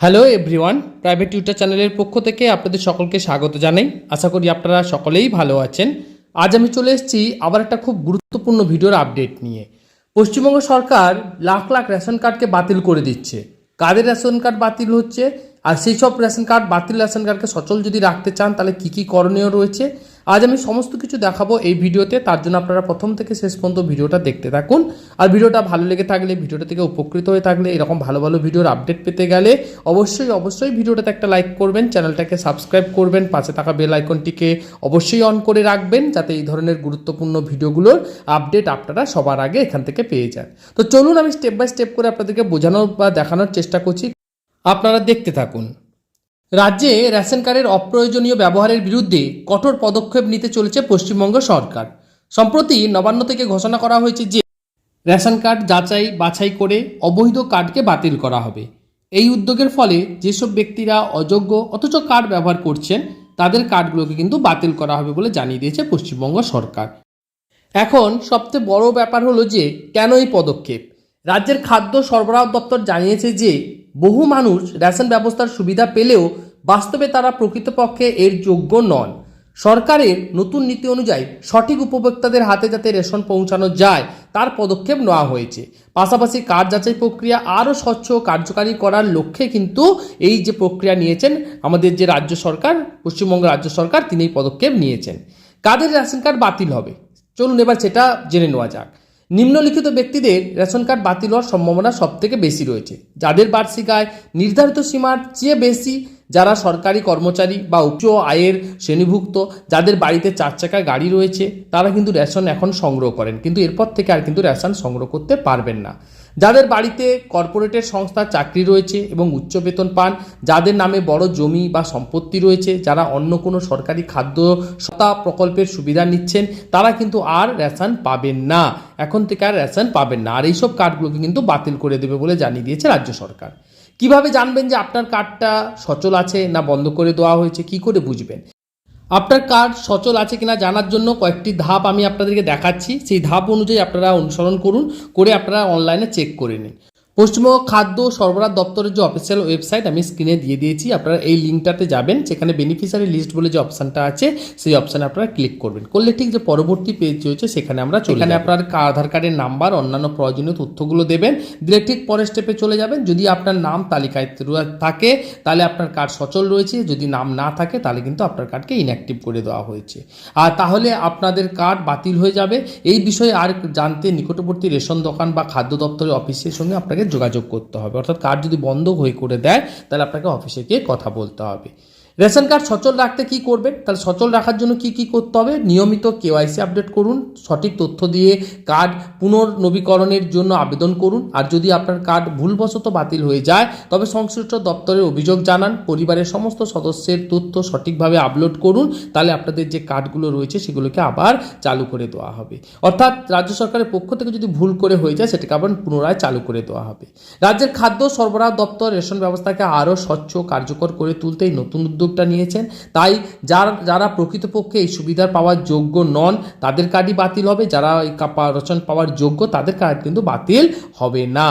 Hello everyone private tutor চ্যানেলের পক্ষ থেকে আপনাদের সকলকে স্বাগত জানাই। আশা করি আপনারা সকলেই ভালো আছেন। আজ আমি চলে এসেছি আবার একটা খুব গুরুত্বপূর্ণ ভিডিওর আপডেট নিয়ে। পশ্চিমবঙ্গ সরকার লাখ লাখ রেশন কার্ডকে বাতিল করে দিচ্ছে। কাদের রেশন কার্ড বাতিল হচ্ছে? আর সেই সব রেশন কার্ড বাতিল রেশন কার্ডকে সচল যদি রাখতে চান, তাহলে কী কী করণীয় রয়েছে? আজ আমি সমস্ত কিছু দেখাবো এই ভিডিওতে, তার জন্য আপনারা প্রথম থেকে শেষ পর্যন্ত ভিডিওটা দেখতে থাকুন। আর ভিডিওটা ভালো লেগে থাকলে, ভিডিওটা থেকে উপকৃত হয়ে থাকলে, এরকম ভালো ভালো ভিডিওর আপডেট পেতে গেলে অবশ্যই অবশ্যই ভিডিওটাতে একটা লাইক করবেন, চ্যানেলটাকে সাবস্ক্রাইব করবেন, পাশে থাকা বেল আইকনটিকে অবশ্যই অন করে রাখবেন, যাতে এই ধরনের গুরুত্বপূর্ণ ভিডিওগুলোর আপডেট আপনারা সবার আগে এখান থেকে পেয়ে যান। তো চলুন, আমি স্টেপ বাই স্টেপ করে আপনাদেরকে বোঝানোর বা দেখানোর চেষ্টা করছি। আপনারা দেখতে থাকুন। রাজ্যে রেশন কার্ডের অপ্রয়োজনীয় ব্যবহারের বিরুদ্ধে কঠোর পদক্ষেপ নিতে চলেছে পশ্চিমবঙ্গ সরকার। সম্প্রতি নবান্ন থেকে ঘোষণা করা হয়েছে যে, রেশন কার্ড যাচাই বাছাই করে অবৈধ কার্ডকে বাতিল করা হবে। এই উদ্যোগের ফলে যেসব ব্যক্তিরা অযোগ্য অথচ কার্ড ব্যবহার করছেন, তাদের কার্ডগুলোকে কিন্তু বাতিল করা হবে বলে জানিয়ে দিয়েছে পশ্চিমবঙ্গ সরকার। এখন সবচেয়ে বড় ব্যাপার হলো যে, কেন এই পদক্ষেপ? রাজ্যের খাদ্য সরবরাহ দপ্তর জানিয়েছে যে বহু মানুষ রেশন ব্যবস্থার সুবিধা পেলেও বাস্তবে তারা প্রকৃতপক্ষে এর যোগ্য নন। সরকারের নতুন নীতি অনুযায়ী সঠিক উপভোক্তাদের হাতে যাতে রেশন পৌঁছানো যায়, তার পদক্ষেপ নেওয়া হয়েছে। পাশাপাশি কার্ড যাচাই প্রক্রিয়া আরও স্বচ্ছ কার্যকারী করার লক্ষ্যে কিন্তু এই যে প্রক্রিয়া নিয়েছেন আমাদের যে রাজ্য সরকার, পশ্চিমবঙ্গ রাজ্য সরকার, তিনি এই পদক্ষেপ নিয়েছেন। কাদের রেশন কার্ড বাতিল হবে? চলুন এবার সেটা জেনে নেওয়া যাক। নিম্নলিখিত ব্যক্তিদের রেশন কার্ড বাতিল হওয়ার সম্ভাবনা সবথেকে বেশি রয়েছে, যাদের বার্ষিক আয় নির্ধারিত সীমার চেয়ে বেশি, যারা সরকারি কর্মচারী বা উচ্চ আয়ের শ্রেণীভুক্ত, যাদের বাড়িতে চার চাকা গাড়ি রয়েছে, তারা কিন্তু রেশন এখন সংগ্রহ করেন, কিন্তু এরপর থেকে আর কিন্তু রেশন সংগ্রহ করতে পারবেন না। যাদের বাড়িতে কর্পোরেটের সংস্থার চাকরি রয়েছে এবং উচ্চ বেতন পান, যাদের নামে বড় জমি বা সম্পত্তি রয়েছে, যারা অন্য কোনো সরকারি খাদ্য সতা প্রকল্পের সুবিধা নিচ্ছেন, তারা কিন্তু আর রেশন পাবেন না। এখন থেকে আর রেশন পাবেন না। আর এইসব কার্ডগুলোকে কিন্তু বাতিল করে দেবে বলে জানিয়ে দিয়েছে রাজ্য সরকার। কীভাবে জানবেন যে আপনার কার্ডটা সচল আছে না বন্ধ করে দেওয়া হয়েছে? কি করে বুঝবেন? আপনার কার্ড সচল আছে কিনা জানার জন্য কয়েকটি ধাপ আমি আপনাদেরকে দেখাচ্ছি। সেই ধাপ অনুযায়ী আপনারা অনুসরণ করুন, করে আপনারা অনলাইনে চেক করে নিন। পশ্চিমবঙ্গ খাদ্য সরবরাহ দপ্তরের যে অফিসিয়াল ওয়েবসাইট আমি স্ক্রিনে দিয়ে দিয়েছি। আপনারা এই লিঙ্কটাতে যাবেন সেখানে বেনিফিশিয়ারি লিস্ট বলে যে অপশানটা আছে সেই অপশানে আপনারা ক্লিক করবেন। করলে ঠিক যে পরবর্তী পেজ রয়েছে সেখানে আমরা এখানে আপনার আধার কার্ডের নাম্বার অন্যান্য প্রয়োজনীয় তথ্যগুলো দেবেন। দিলে ঠিক পরের স্টেপে চলে যাবেন। যদি আপনার নাম তালিকায় থাকে তাহলে আপনার কার্ড সচল রয়েছে। যদি নাম না থাকে তাহলে কিন্তু আপনার কার্ডকে ইনঅ্যাক্টিভ করে দেওয়া হয়েছে। আর তাহলে আপনাদের কার্ড বাতিল হয়ে যাবে। এই বিষয়ে আর জানতে নিকটবর্তী রেশন দোকান বা খাদ্য দপ্তরের অফিসের সঙ্গে আপনাকে যোগাযোগ করতে হবে। অর্থাৎ কার্ড যদি বন্ধ হয়ে করে দেয়, তাহলে আপনাকে অফিসে গিয়ে কথা বলতে হবে। রেশন কার্ড সচল রাখতে কি করবেন? তাহলে সচল রাখার জন্য কি কি করতে হবে? নিয়মিত কেওয়াইসি আপডেট করুন, সঠিক তথ্য দিয়ে কার্ড পুনর্নবীকরণের জন্য আবেদন করুন। আর যদি আপনার কার্ড ভুলবশত বাতিল হয়ে যায়, তবে সংশ্লিষ্ট দপ্তরের অভিযোগ জানান, পরিবারের সমস্ত সদস্যের তথ্য সঠিকভাবে আপলোড করুন, তাহলে আপনাদের যে কার্ডগুলো রয়েছে সেগুলোকে আবার চালু করে দেওয়া হবে। অর্থাৎ রাজ্য সরকারের পক্ষ থেকে যদি ভুল করে হয়ে যায়, সেটাকে আবার পুনরায় চালু করে দেওয়া হবে। রাজ্যের খাদ্য সরবরাহ দপ্তর রেশন ব্যবস্থাকে আরও স্বচ্ছ কার্যকর করে তুলতে নতুন উদ্যোগটা নিয়েছেন। তাই যার, যারা প্রকৃতপক্ষে এই সুবিধা পাওয়ার যোগ্য নন, তাদের কার্ডই বাতিল হবে। যারা এই রচন পাওয়ার যোগ্য, তাদের কার্ড কিন্তু বাতিল হবে না।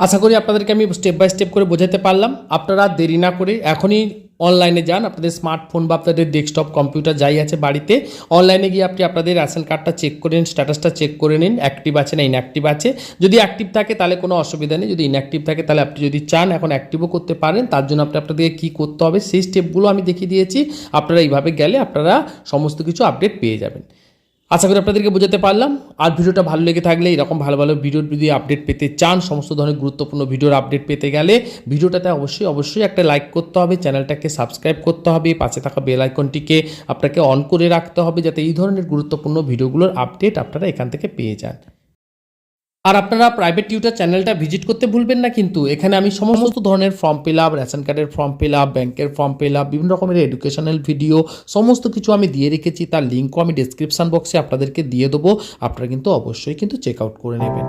আশা করি আপনাদেরকে আমি স্টেপ বাই স্টেপ করে বোঝাতে পারলাম। আপনারা দেরি না করে এখনই অনলাইনে যান, আপনাদের স্মার্টফোন বা আপনাদের ডেস্কটপ কম্পিউটার যাই আছে বাড়িতে অনলাইনে গিয়ে আপনি আপনাদের রেশন কার্ডটা চেক করে নিন স্ট্যাটাসটা চেক করে নিন অ্যাক্টিভ আছে না ইনঅ্যাক্টিভ আছে। যদি অ্যাক্টিভ থাকে তাহলে কোনো অসুবিধা নেই, যদি ইনঅ্যাক্টিভ থাকে তাহলে আপনি যদি চান এখন অ্যাক্টিভও করতে পারেন, তার জন্য আপনি আপনাদেরকে কী করতে হবে, সেই স্টেপগুলো আমি দেখিয়ে দিয়েছি, আপনারা এইভাবে গেলে আপনারা সমস্ত কিছু আপডেট পেয়ে যাবেন। আশা করি আপনাদেরকে বোঝাতে পারলাম। আর ভিডিওটা ভালো লেগে থাকলে এরকম ভালো ভালো ভিডিওর যদি আপডেট পেতে চান, সমস্ত ধরনের গুরুত্বপূর্ণ ভিডিওর আপডেট পেতে গেলে ভিডিওটাতে অবশ্যই অবশ্যই একটা লাইক করতে হবে, চ্যানেলটাকে সাবস্ক্রাইব করতে হবে, পাশে থাকা বেল আইকনটিকে আপনাকে অন করে রাখতে হবে, যাতে এই ধরনের গুরুত্বপূর্ণ ভিডিওগুলোর আপডেট আপনারা এখান থেকে পেয়ে যান। আর আপনারা প্রাইভেট টিউটার চ্যানেলটা ভিজিট করতে ভুলবেন না কিন্তু। এখানে আমি সমস্ত ধরনের ফর্ম ফিল আপ রেশন কার্ডের ফর্ম ফিল আপ ব্যাংকের ফর্ম ফিল আপ বিভিন্ন রকমের এডুকেশনাল ভিডিও সমস্ত কিছু আমি দিয়ে রেখেছি। তার লিঙ্কও আমি ডিসক্রিপশান বক্সে আপনাদেরকে দিয়ে দেবো। আপনারা কিন্তু অবশ্যই কিন্তু চেক আউট করে নেবেন।